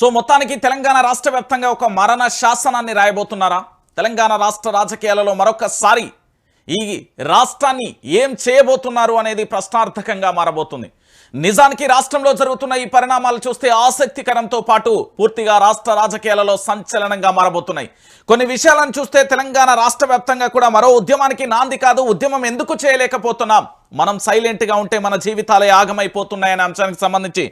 So మొత్తానికి తెలంగాణ రాష్ట్ర వ్యాప్తంగా ఒక మరణ శాసనాన్ని రాయబోతున్నారా? తెలంగాణ రాష్ట్ర రాజకీయాలలో మరొకసారి ఈ రాష్ట్రాన్ని ఏం చేయబోతున్నారు అనేది ప్రశ్నార్థకంగా మారబోతుంది. నిజానికి రాష్ట్రంలో జరుగుతున్న ఈ పరిణామాలు చూస్తే ఆసక్తికరంతో పాటు పూర్తిగా రాష్ట్ర రాజకీయాలలో సంచలనంగా మారబోతున్నాయి. కొన్ని విషయాలను చూస్తే తెలంగాణ రాష్ట్ర కూడా మరో ఉద్యమానికి నాంది కాదు ఉద్యమం ఎందుకు చేయలేకపోతున్నాం? మనం సైలెంట్గా ఉంటే మన జీవితాలే ఆగమైపోతున్నాయనే అంశానికి సంబంధించి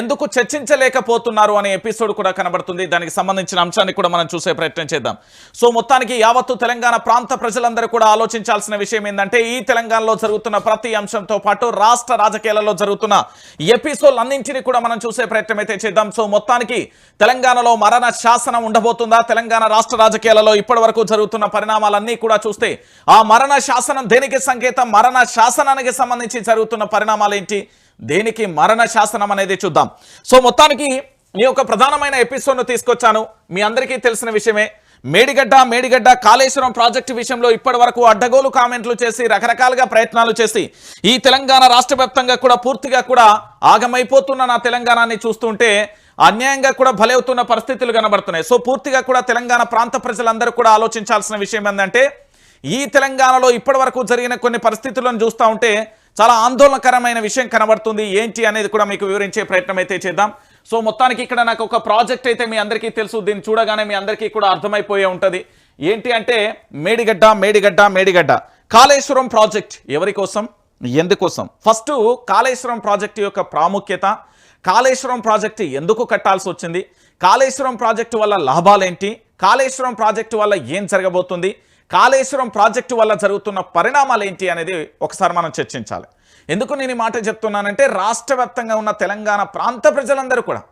ఎందుకు చర్చించలేకపోతున్నారు అనే ఎపిసోడ్ కూడా కనబడుతుంది. దానికి సంబంధించిన అంశాన్ని కూడా మనం చూసే ప్రయత్నం చేద్దాం. సో మొత్తానికి యావత్తు తెలంగాణ ప్రాంత ప్రజలందరూ కూడా ఆలోచించాల్సిన విషయం ఏంటంటే ఈ తెలంగాణలో జరుగుతున్న ప్రతి అంశంతో పాటు రాష్ట్ర రాజకీయాలలో జరుగుతున్న ఎపిసోడ్ అన్నింటినీ కూడా మనం చూసే ప్రయత్నం అయితే చేద్దాం. సో మొత్తానికి తెలంగాణలో మరణ శాసనం ఉండబోతుందా? తెలంగాణ రాష్ట్ర రాజకీయాలలో ఇప్పటి వరకు జరుగుతున్న పరిణామాలన్నీ కూడా చూస్తే ఆ మరణ శాసనం దేనికి సంకేతం? మరణ శాసనం శాసనానికి సంబంధించి జరుగుతున్న పరిణామాలు ఏంటి? దేనికి మరణ శాసనం అనేది చూద్దాం. సో మొత్తానికి ఈ యొక్క ప్రధానమైన ఎపిసోడ్ను తీసుకొచ్చాను. మీ అందరికీ తెలిసిన విషయమే. మేడిగడ్డ మేడిగడ్డ కాళేశ్వరం ప్రాజెక్టు విషయంలో ఇప్పటి వరకు అడ్డగోలు కామెంట్లు చేసి రకరకాలుగా ప్రయత్నాలు చేసి ఈ తెలంగాణ రాష్ట్ర వ్యాప్తంగా కూడా పూర్తిగా కూడా ఆగమైపోతున్న నా తెలంగాణని చూస్తుంటే అన్యాయంగా కూడా బలవుతున్న పరిస్థితులు కనబడుతున్నాయి. సో పూర్తిగా కూడా తెలంగాణ ప్రాంత ప్రజలందరూ కూడా ఆలోచించాల్సిన విషయం ఏంటంటే ఈ తెలంగాణలో ఇప్పటి వరకు జరిగిన కొన్ని పరిస్థితులను చూస్తూ ఉంటే చాలా ఆందోళనకరమైన విషయం కనబడుతుంది. ఏంటి అనేది కూడా మీకు వివరించే ప్రయత్నం అయితే చేద్దాం. సో మొత్తానికి ఇక్కడ నాకు ఒక ప్రాజెక్ట్ అయితే మీ అందరికీ తెలుసు. దీన్ని చూడగానే మీ అందరికీ కూడా అర్థమైపోయే ఉంటుంది. ఏంటి అంటే మేడిగడ్డ మేడిగడ్డ మేడిగడ్డ. కాళేశ్వరం ప్రాజెక్ట్ ఎవరి కోసం ఎందుకోసం? ఫస్ట్ కాళేశ్వరం ప్రాజెక్టు యొక్క ప్రాముఖ్యత కాళేశ్వరం ప్రాజెక్టు ఎందుకు కట్టాల్సి వచ్చింది? కాళేశ్వరం ప్రాజెక్టు వల్ల లాభాలేంటి? కాళేశ్వరం ప్రాజెక్టు వల్ల ఏం జరగబోతుంది? కాళేశ్వరం ప్రాజెక్టు వల్ల జరుగుతున్న పరిణామాలు ఏంటి అనేది ఒకసారి మనం చర్చించాలి. ఎందుకు నేను ఈ మాట చెప్తున్నానంటే రాష్ట్ర ఉన్న తెలంగాణ ప్రాంత ప్రజలందరూ కూడా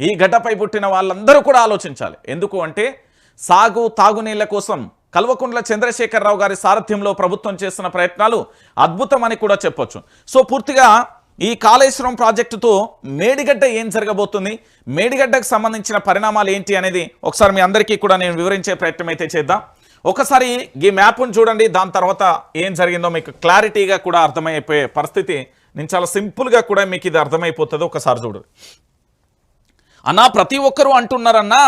ఈ గడ్డపై పుట్టిన వాళ్ళందరూ కూడా ఆలోచించాలి. ఎందుకు అంటే సాగు తాగునీళ్ళ కోసం కల్వకుంట్ల చంద్రశేఖరరావు గారి సారథ్యంలో ప్రభుత్వం చేస్తున్న ప్రయత్నాలు అద్భుతమని కూడా చెప్పొచ్చు. సో పూర్తిగా ఈ కాళేశ్వరం ప్రాజెక్టుతో మేడిగడ్డ ఏం జరగబోతుంది మేడిగడ్డకు సంబంధించిన పరిణామాలు ఏంటి అనేది ఒకసారి మీ అందరికీ కూడా నేను వివరించే ప్రయత్నం అయితే చేద్దాం. ఒకసారి ఈ మ్యాప్ను చూడండి. దాని తర్వాత ఏం జరిగిందో మీకు క్లారిటీగా కూడా అర్థమైపోయే పరిస్థితి. నేను చాలా సింపుల్గా కూడా మీకు ఇది అర్థమైపోతుంది. ఒకసారి చూడు. అన్నా ప్రతి ఒక్కరూ అంటున్నారన్నా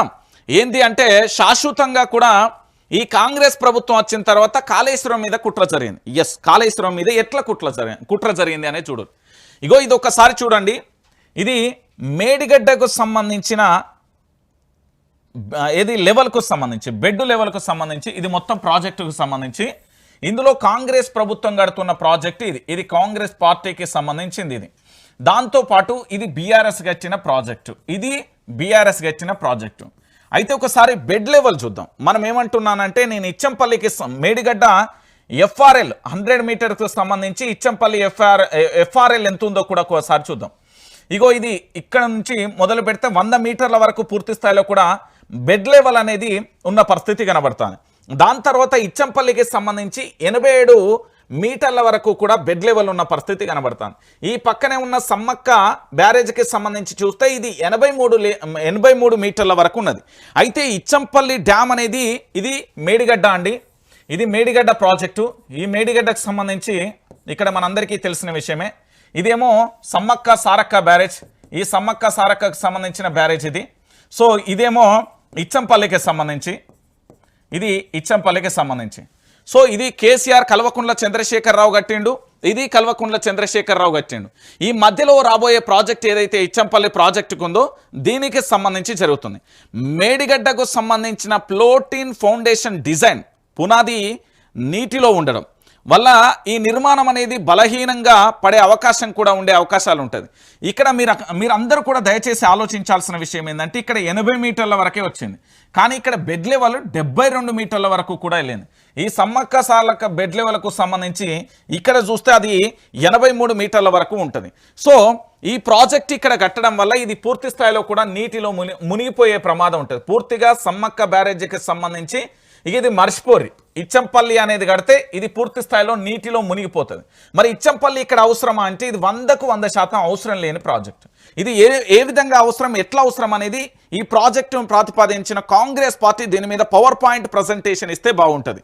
ఏంది అంటే శాశ్వతంగా కూడా ఈ కాంగ్రెస్ ప్రభుత్వం వచ్చిన తర్వాత కాళేశ్వరం మీద కుట్ర జరిగింది. ఎస్ కాళేశ్వరం మీద ఎట్లా కుట్ర జరిగింది కుట్ర జరిగింది అనేది చూడు. ఇగో ఇది ఒకసారి చూడండి. ఇది మేడిగడ్డకు సంబంధించిన ఏది లెవెల్కు సంబంధించి బెడ్ లెవెల్కు సంబంధించి ఇది మొత్తం ప్రాజెక్టుకు సంబంధించి ఇందులో కాంగ్రెస్ ప్రభుత్వం గడుతున్న ప్రాజెక్ట్ ఇది. ఇది కాంగ్రెస్ పార్టీకి సంబంధించింది ఇది. దాంతోపాటు ఇది బీఆర్ఎస్ గచ్చిన ప్రాజెక్టు. ఇది బీఆర్ఎస్ గచ్చిన ప్రాజెక్టు. అయితే ఒకసారి బెడ్ లెవెల్ చూద్దాం. మనం ఏమంటున్నానంటే నేను ఇచ్చంపల్లికి మేడిగడ్డ ఎఫ్ఆర్ఎల్ హండ్రెడ్ మీటర్కు సంబంధించి ఇచ్చంపల్లి ఎఫ్ఆర్ ఎఫ్ఆర్ఎల్ ఎంత ఉందో కూడా ఒకసారి చూద్దాం. ఇగో ఇది ఇక్కడ నుంచి మొదలు పెడితే వంద మీటర్ల వరకు పూర్తి స్థాయిలో కూడా బెడ్ లెవెల్ అనేది ఉన్న పరిస్థితి కనబడుతుంది. దాని తర్వాత ఇచ్చంపల్లికి సంబంధించి ఎనభై ఏడు మీటర్ల వరకు కూడా బెడ్ లెవెల్ ఉన్న పరిస్థితి కనబడుతుంది. ఈ పక్కనే ఉన్న సమ్మక్క బ్యారేజ్కి సంబంధించి చూస్తే ఇది ఎనభై మూడు ఎనభై మూడు మీటర్ల వరకు ఉన్నది. అయితే ఇచ్చంపల్లి డ్యామ్ అనేది ఇది మేడిగడ్డ అండి. ఇది మేడిగడ్డ ప్రాజెక్టు. ఈ మేడిగడ్డకు సంబంధించి ఇక్కడ మనందరికీ తెలిసిన విషయమే. ఇదేమో సమ్మక్క సారక్క బ్యారేజ్. ఈ సమ్మక్క సారక్కకు సంబంధించిన బ్యారేజ్ ఇది. సో ఇదేమో ఇచ్చంపల్లికి సంబంధించి ఇది ఇచ్చంపల్లికి సంబంధించి. సో ఇది కేసీఆర్ కల్వకుంట్ల చంద్రశేఖరరావు కట్టిండు ఇది కల్వకుంట్ల చంద్రశేఖరరావు కట్టిండు. ఈ మధ్యలో రాబోయే ప్రాజెక్ట్ ఏదైతే ఇచ్చంపల్లి ప్రాజెక్టుకు ఉందో దీనికి సంబంధించి జరుగుతుంది. మేడిగడ్డకు సంబంధించిన ప్లోటీన్ ఫౌండేషన్ డిజైన్ పునాది నీటిలో ఉండడం. వల్ల ఈ నిర్మాణం అనేది బలహీనంగా పడే అవకాశం కూడా ఉండే అవకాశాలు ఉంటుంది. ఇక్కడ మీరు మీరు అందరూ కూడా దయచేసి ఆలోచించాల్సిన విషయం ఏంటంటే ఇక్కడ ఎనభై మీటర్ల వరకే వచ్చింది. కానీ ఇక్కడ బెడ్ లెవెల్ డెబ్బై రెండు మీటర్ల వరకు కూడా వెళ్ళింది. ఈ సమ్మక్క సాలక బెడ్ లెవెల్కు సంబంధించి ఇక్కడ చూస్తే అది ఎనభై మూడు మీటర్ల వరకు ఉంటుంది. సో ఈ ప్రాజెక్ట్ ఇక్కడ కట్టడం వల్ల ఇది పూర్తి స్థాయిలో కూడా నీటిలో ముని మునిగిపోయే ప్రమాదం ఉంటుంది. పూర్తిగా సమ్మక్క బ్యారేజీకి సంబంధించి ఇది మర్చిపోరి. ఇచ్చంపల్లి అనేది కడితే ఇది పూర్తి స్థాయిలో నీటిలో మునిగిపోతుంది. మరి ఇచ్చంపల్లి ఇక్కడ అవసరమా అంటే ఇది వందకు వంద శాతం అవసరం లేని ప్రాజెక్ట్. ఇది ఏ ఏ విధంగా అవసరం ఎట్లా అవసరం అనేది ఈ ప్రాజెక్టును ప్రతిపాదించిన కాంగ్రెస్ పార్టీ దీని మీద పవర్ పాయింట్ ప్రజెంటేషన్ ఇస్తే బాగుంటుంది.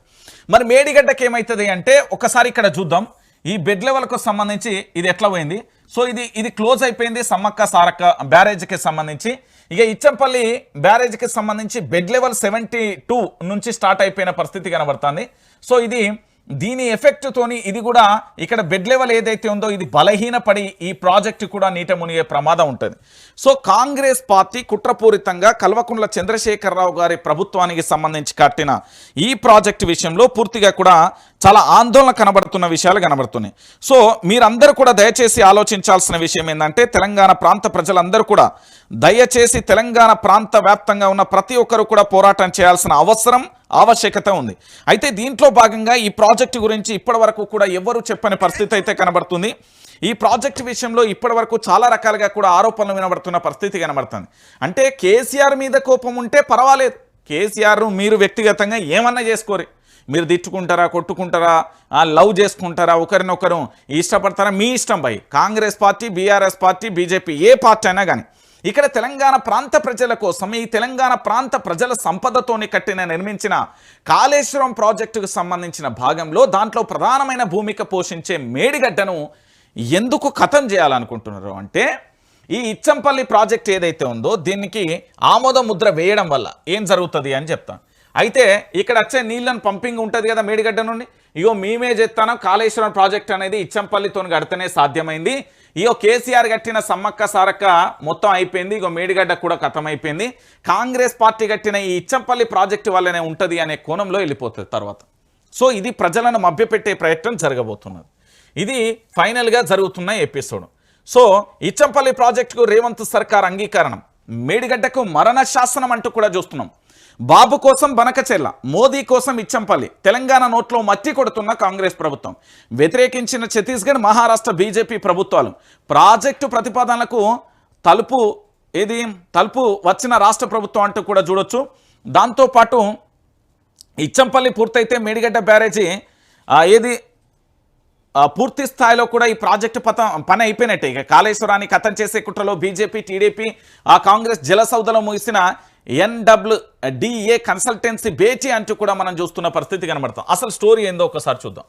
మరి మేడిగడ్డకి ఏమవుతుంది అంటే ఒకసారి ఇక్కడ చూద్దాం. ఈ బెడ్ లెవెల్కు సంబంధించి ఇది ఎట్లా పోయింది? సో ఇది ఇది క్లోజ్ అయిపోయింది సమ్మక్క సారక్క బ్యారేజ్కి సంబంధించి. ఇక ఇచ్చంపల్లి బ్యారేజ్కి సంబంధించి బెడ్ లెవెల్ సెవెంటీ టూ నుంచి స్టార్ట్ అయిపోయిన పరిస్థితి కనబడుతుంది. సో ఇది దీని ఎఫెక్ట్తోని ఇది కూడా ఇక్కడ బెడ్ లెవెల్ ఏదైతే ఉందో ఇది బలహీనపడి ఈ ప్రాజెక్టు కూడా నీట మునిగే ప్రమాదం ఉంటుంది. సో కాంగ్రెస్ పార్టీ కుట్రపూరితంగా కల్వకుంట్ల చంద్రశేఖరరావు గారి ప్రభుత్వానికి సంబంధించి కట్టిన ఈ ప్రాజెక్టు విషయంలో పూర్తిగా కూడా చాలా ఆందోళన కనబడుతున్న విషయాలు కనబడుతున్నాయి. సో మీరందరూ కూడా దయచేసి ఆలోచించాల్సిన విషయం ఏంటంటే తెలంగాణ ప్రాంత ప్రజలందరూ కూడా దయచేసి తెలంగాణ ప్రాంత వ్యాప్తంగా ఉన్న ప్రతి ఒక్కరు కూడా పోరాటం చేయాల్సిన అవసరం ఆవశ్యకత ఉంది. అయితే దీంట్లో భాగంగా ఈ ప్రాజెక్టు గురించి ఇప్పటి వరకు కూడా ఎవరు చెప్పని పరిస్థితి అయితే కనబడుతుంది. ఈ ప్రాజెక్టు విషయంలో ఇప్పటి వరకు చాలా రకాలుగా కూడా ఆరోపణలు వినబడుతున్న పరిస్థితి కనబడుతుంది. అంటే కేసీఆర్ మీద కోపం ఉంటే పర్వాలేదు. కేసీఆర్ మీరు వ్యక్తిగతంగా ఏమన్నా చేసుకోరు. మీరు తిట్టుకుంటారా కొట్టుకుంటారా లవ్ చేసుకుంటారా ఒకరినొకరు ఇష్టపడతారా? మీ ఇష్టం పై Congress party BRS party BJP ఏ పార్టీ అయినా కానీ ఇక్కడ తెలంగాణ ప్రాంత ప్రజల కోసం ఈ తెలంగాణ ప్రాంత ప్రజల సంపదతోని కట్టిన నిర్మించిన కాళేశ్వరం ప్రాజెక్టుకు సంబంధించిన భాగంలో దాంట్లో ప్రధానమైన భూమిక పోషించే మేడిగడ్డను ఎందుకు కథం చేయాలనుకుంటున్నారు అంటే ఈ ఇచ్చంపల్లి ప్రాజెక్ట్ ఏదైతే ఉందో దీనికి ఆమోద ముద్ర వేయడం వల్ల ఏం జరుగుతుంది అని చెప్తాను. అయితే ఇక్కడ వచ్చే నీళ్ళను పంపింగ్ ఉంటుంది కదా మేడిగడ్డ నుండి. ఇగో మేమే చెప్తాను కాళేశ్వరం ప్రాజెక్ట్ అనేది ఇచ్చంపల్లితో కడితేనే సాధ్యమైంది. ఇగో కేసీఆర్ కట్టిన సమ్మక్క సారక్క మొత్తం అయిపోయింది. ఇగో మేడిగడ్డ కూడా ఖతం అయిపోయింది కాంగ్రెస్ పార్టీ కట్టిన ఈ ఇచ్చంపల్లి ప్రాజెక్టు వల్లనే ఉంటుంది అనే కోణంలో వెళ్ళిపోతుంది తర్వాత. సో ఇది ప్రజలను మభ్యపెట్టే ప్రయత్నం జరగబోతున్నది. ఇది ఫైనల్గా జరుగుతున్న ఎపిసోడ్. సో ఇచ్చంపల్లి ప్రాజెక్టుకు రేవంత్ సర్కార్ అంగీకారం మేడిగడ్డకు మరణ శాసనం అంటూ కూడా చూస్తున్నాం. బాబు కోసం బనకచెల్ల మోదీ కోసం ఇచ్చంపల్లి తెలంగాణ నోట్లో మట్టి కొడుతున్న కాంగ్రెస్ ప్రభుత్వం. వ్యతిరేకించిన ఛత్తీస్గఢ్ మహారాష్ట్ర బీజేపీ ప్రభుత్వాలు. ప్రాజెక్టు ప్రతిపాదనలకు తలుపు ఏది? తలుపు వచ్చిన రాష్ట్ర ప్రభుత్వం అంటూ కూడా చూడొచ్చు. దాంతోపాటు ఇచ్చంపల్లి పూర్తయితే మేడిగడ్డ బ్యారేజీ ఏది? పూర్తి స్థాయిలో కూడా ఈ ప్రాజెక్టు పత పని అయిపోయినట్టే. ఇక కాళేశ్వరాన్ని కథం చేసే కుట్రలో బీజేపీ టీడీపీ ఆ కాంగ్రెస్ జలసౌదలో ముగిసిన ఎన్డబ్ల్యూడిఏ కన్సల్టెన్సీ బేచి అంటూ కూడా మనం చూస్తున్న పరిస్థితి కనబడతాం. అసలు స్టోరీ ఏందో ఒకసారి చూద్దాం.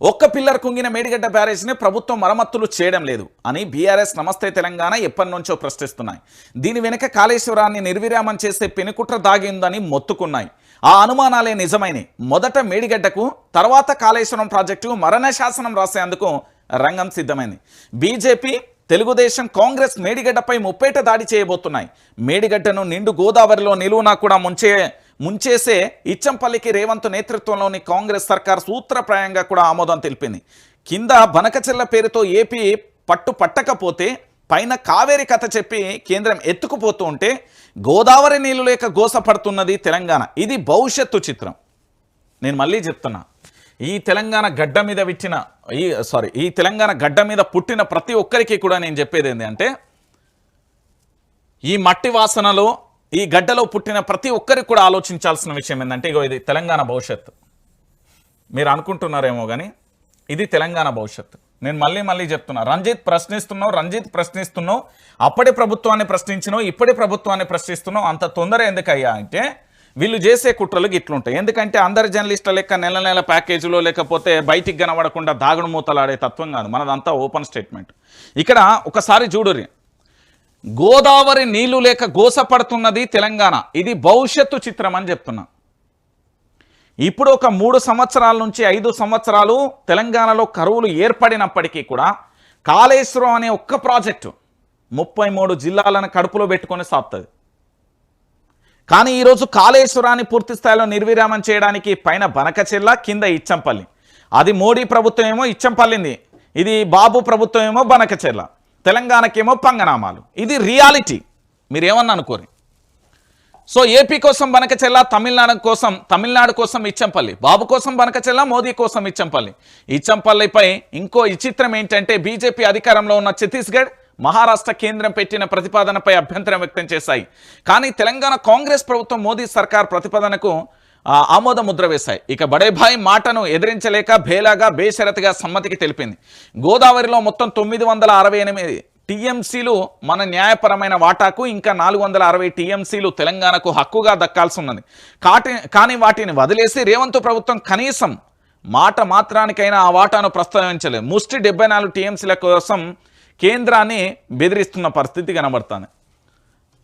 ఒక్క పిల్లర్ కుంగిన మేడిగడ్డ బ్యారేజ్ని ప్రభుత్వం మరమ్మతులు చేయడం లేదు అని బీఆర్ఎస్ నమస్తే తెలంగాణ ఎప్పటి నుంచో ప్రశ్నిస్తున్నాయి. దీని వెనుక కాళేశ్వరాన్ని నిర్విరామం చేసే పెనుకుట్ర దాగిందని మొత్తుకున్నాయి. ఆ అనుమానాలే నిజమైనవి మొదట మేడిగడ్డకు తర్వాత కాళేశ్వరం ప్రాజెక్టుకు మరణ శాసనం రాసేందుకు రంగం సిద్ధమైంది. బీజేపీ తెలుగుదేశం కాంగ్రెస్ మేడిగడ్డపై ముప్పేట దాడి చేయబోతున్నాయి. మేడిగడ్డను నిండు గోదావరిలో నిలువునా కూడా ముంచే ముంచేసే ఇచ్చంపల్లికి రేవంత్ నేతృత్వంలోని కాంగ్రెస్ సర్కార్ సూత్రప్రాయంగా కూడా ఆమోదం తెలిపింది. కింద బనకచెల్ల పేరుతో ఏపీ పట్టు పట్టకపోతే పైన కావేరి కథ చెప్పి కేంద్రం ఎత్తుకుపోతూ ఉంటే గోదావరి నీళ్ళు లేక గోసపడుతున్నది తెలంగాణ. ఇది భవిష్యత్తు చిత్రం. నేను మళ్ళీ చెప్తున్నా. ఈ తెలంగాణ గడ్డ మీద విచ్చిన ఈ సారీ ఈ తెలంగాణ గడ్డ మీద పుట్టిన ప్రతి ఒక్కరికి కూడా నేను చెప్పేది ఏంటి అంటే ఈ మట్టి వాసనలో ఈ గడ్డలో పుట్టిన ప్రతి ఒక్కరికి కూడా ఆలోచించాల్సిన విషయం ఏంటంటే ఇగో ఇది తెలంగాణ భవిష్యత్తు మీరు అనుకుంటున్నారేమో కానీ ఇది తెలంగాణ భవిష్యత్తు నేను మళ్ళీ మళ్ళీ చెప్తున్నా రంజిత్ ప్రశ్నిస్తున్నావు రంజిత్ ప్రశ్నిస్తున్నావు అప్పటి ప్రభుత్వాన్ని ప్రశ్నించినావు ఇప్పటి ప్రభుత్వాన్ని ప్రశ్నిస్తున్నావు అంత తొందర ఎందుకయ్యా అంటే వీళ్ళు చేసే కుట్రలు ఇట్లుంటాయి ఎందుకంటే అందరి జర్నలిస్టుల లెక్క నెల నెల ప్యాకేజీలో లేకపోతే బయటికి కనబడకుండా దాగుడు మూతలాడే తత్వం కాదు. మనదంతా ఓపెన్ స్టేట్మెంట్. ఇక్కడ ఒకసారి చూడురి గోదావరి నీళ్ళు లేక గోసపడుతున్నది తెలంగాణ. ఇది భవిష్యత్తు చిత్రం అని చెప్తున్నా. ఇప్పుడు ఒక మూడు సంవత్సరాల నుంచి ఐదు సంవత్సరాలు తెలంగాణలో కరువులు ఏర్పడినప్పటికీ కూడా కాళేశ్వరం అనే ఒక్క ప్రాజెక్టు ముప్పై మూడు జిల్లాలను కడుపులో పెట్టుకొని సాపుతుంది కానీ ఈరోజు కాళేశ్వరాన్ని పూర్తి స్థాయిలో నిర్విరామం చేయడానికి పైన బనకచెల్ల కింద ఇచ్చంపల్లి. అది మోడీ ప్రభుత్వం ఏమో ఇచ్చంపల్లింది. ఇది బాబు ప్రభుత్వం ఏమో బనకచెల్ల తెలంగాణకేమో పంగనామాలు. ఇది రియాలిటీ. మీరేమన్నా అనుకోరు. సో ఏపీ కోసం బనకచెల్ల తమిళనాడు కోసం తమిళనాడు కోసం ఇచ్చంపల్లి. బాబు కోసం బనకచెల్ల మోదీ కోసం ఇచ్చంపల్లి. ఇచ్చంపల్లిపై ఇంకో విచిత్రం ఏంటంటే బీజేపీ అధికారంలో ఉన్న ఛత్తీస్గఢ్ మహారాష్ట్ర కేంద్రం పెట్టిన ప్రతిపాదనపై అభ్యంతరం వ్యక్తం చేశాయి. కానీ తెలంగాణ కాంగ్రెస్ ప్రభుత్వం మోదీ సర్కార్ ప్రతిపాదనకు ఆమోద ముద్ర వేశాయి. ఇక బడేభాయ్ మాటను ఎదిరించలేక భేలాగా బేషరతిగా సమ్మతికి తెలిపింది. గోదావరిలో మొత్తం తొమ్మిది వందల అరవై ఎనిమిది టీఎంసీలు మన న్యాయపరమైన వాటాకు ఇంకా నాలుగు వందల అరవై టీఎంసీలు తెలంగాణకు హక్కుగా దక్కాల్సి ఉన్నది కాటి కానీ వాటిని వదిలేసి రేవంత్ ప్రభుత్వం కనీసం మాట మాత్రానికైనా ఆ వాటాను ప్రస్తావించలేదు. ముష్టి డెబ్బై నాలుగు టీఎంసీల కోసం కేంద్రాన్ని బెదిరిస్తున్న పరిస్థితి కనబడుతుంది.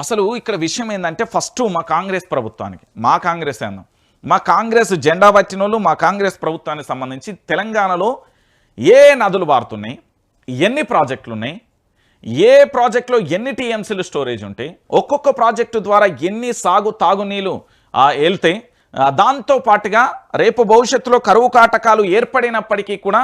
అసలు ఇక్కడ విషయం ఏంటంటే ఫస్ట్ మా కాంగ్రెస్ ప్రభుత్వానికి మా కాంగ్రెస్ అన్నాం మా కాంగ్రెస్ జెండా పట్టిన వాళ్ళు మా కాంగ్రెస్ ప్రభుత్వానికి సంబంధించి తెలంగాణలో ఏ నదులు పారుతున్నాయి ఎన్ని ప్రాజెక్టులు ఉన్నాయి ఏ ప్రాజెక్టులో ఎన్ని టీఎంసీలు స్టోరేజ్ ఉంటాయి ఒక్కొక్క ప్రాజెక్టు ద్వారా ఎన్ని సాగు తాగునీళ్ళు ఆ, వెళ్తాయి దాంతో పాటుగా రేపు భవిష్యత్తులో కరువు కాటకాలు ఏర్పడినప్పటికీ కూడా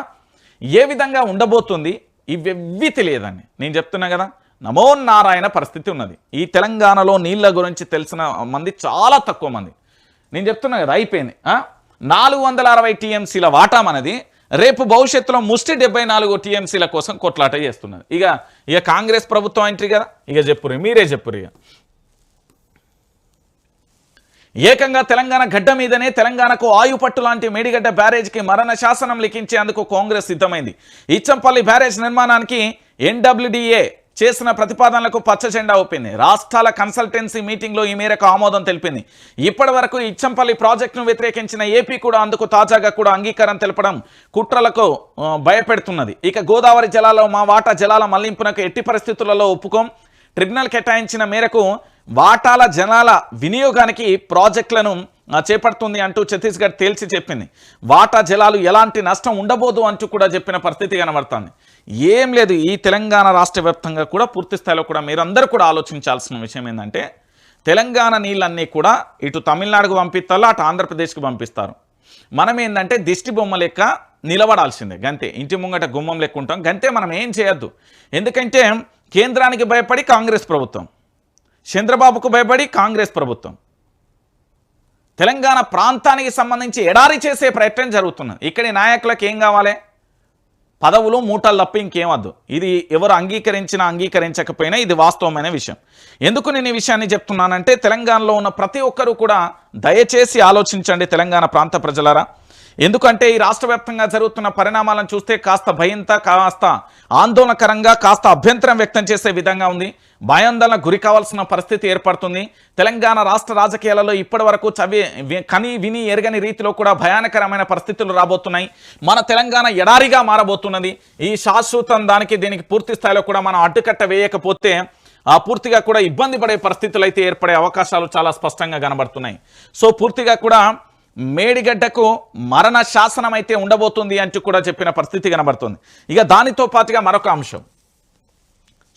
ఏ విధంగా ఉండబోతుంది ఇవెవ్వి లేదండి నేను చెప్తున్నా కదా నమో నారాయణ పరిస్థితి ఉన్నది. ఈ తెలంగాణలో నీళ్ళ గురించి తెలిసిన మంది చాలా తక్కువ మంది. నేను చెప్తున్నా కదా అయిపోయింది. నాలుగు వందల అరవై టీఎంసీల వాటా మనది రేపు భవిష్యత్తులో ముష్టి డెబ్బై నాలుగు టీఎంసీల కోసం కొట్లాట చేస్తున్నది. ఇక ఇక కాంగ్రెస్ ప్రభుత్వం ఏంటి కదా? ఇక చెప్పురు మీరే చెప్పురు ఇక. ఏకంగా తెలంగాణ గడ్డ మీదనే తెలంగాణకు ఆయుపట్టు లాంటి మేడిగడ్డ బ్యారేజ్కి మరణ శాసనం లిఖించేందుకు కాంగ్రెస్ సిద్ధమైంది. ఇచ్చంపల్లి బ్యారేజ్ నిర్మాణానికి ఎన్డబ్ల్యూడిఏ చేసిన ప్రతిపాదనలకు పచ్చ జెండా రాష్ట్రాల కన్సల్టెన్సీ మీటింగ్లో ఈ మేరకు ఆమోదం తెలిపింది. ఇప్పటి వరకు ఇచ్చంపల్లి ప్రాజెక్టును వ్యతిరేకించిన ఏపీ కూడా అందుకు తాజాగా కూడా అంగీకారం తెలపడం కుట్రలకు భయపెడుతున్నది. ఇక గోదావరి జలాల్లో మా వాటా జలాల మళ్ళింపునకు ఎట్టి పరిస్థితులలో ఒప్పుకోం. ట్రిబ్యునల్ కేటాయించిన మేరకు వాటాల జనాల వినియోగానికి ప్రాజెక్టులను చేపడుతుంది అంటూ ఛత్తీస్గఢ్ తేల్చి చెప్పింది. వాటా జలాలు ఎలాంటి నష్టం ఉండబోదు అంటూ కూడా చెప్పిన పరిస్థితి కనబడుతుంది. ఏం లేదు ఈ తెలంగాణ రాష్ట్ర వ్యాప్తంగా కూడా పూర్తి స్థాయిలో కూడా మీరందరూ కూడా ఆలోచించాల్సిన విషయం ఏంటంటే తెలంగాణ నీళ్ళన్నీ కూడా ఇటు తమిళనాడుకు పంపిస్తారు అటు ఆంధ్రప్రదేశ్కి పంపిస్తారు. మనం ఏంటంటే దిష్టి బొమ్మ లెక్క నిలబడాల్సిందే గంతే. ఇంటి ముంగట గుమ్మం లెక్క ఉంటాం గంతే. మనం ఏం చేయొద్దు. ఎందుకంటే కేంద్రానికి భయపడి కాంగ్రెస్ ప్రభుత్వం. చంద్రబాబుకు భయపడి కాంగ్రెస్ ప్రభుత్వం. తెలంగాణ ప్రాంతానికి సంబంధించి ఎడారి చేసే ప్రయత్నం జరుగుతున్నది. ఇక్కడి నాయకులకు ఏం కావాలి? పదవులు మూటలు తప్ప ఇంకేం వద్దు. ఇది ఎవరు అంగీకరించినా అంగీకరించకపోయినా ఇది వాస్తవమైన విషయం. ఎందుకు నేను ఈ విషయాన్ని చెప్తున్నానంటే తెలంగాణలో ఉన్న ప్రతి ఒక్కరూ కూడా దయచేసి ఆలోచించండి తెలంగాణ ప్రాంత ప్రజలారా. ఎందుకంటే ఈ రాష్ట్ర వ్యాప్తంగా జరుగుతున్న పరిణామాలను చూస్తే కాస్త భయంతో కాస్త ఆందోళనకరంగా కాస్త అభ్యంతరం వ్యక్తం చేసే విధంగా ఉంది. భయాందోళన గురి కావాల్సిన పరిస్థితి ఏర్పడుతుంది. తెలంగాణ రాష్ట్ర రాజకీయాలలో ఇప్పటి వరకు చవి వి- కని విని ఎరగని రీతిలో కూడా భయానకరమైన పరిస్థితులు రాబోతున్నాయి. మన తెలంగాణ ఎడారిగా మారబోతున్నది. ఈ శాశ్వతం దానికి దీనికి పూర్తి స్థాయిలో కూడా మనం అడ్డుకట్ట వేయకపోతే ఆ పూర్తిగా కూడా ఇబ్బంది పడే పరిస్థితులు అయితే ఏర్పడే అవకాశాలు చాలా స్పష్టంగా కనబడుతున్నాయి. సో పూర్తిగా కూడా మేడిగడ్డకు మరణ శాసనం అయితే ఉండబోతుంది అంటూ కూడా చెప్పిన పరిస్థితి కనబడుతుంది. ఇక దానితో పాటుగా మరొక అంశం.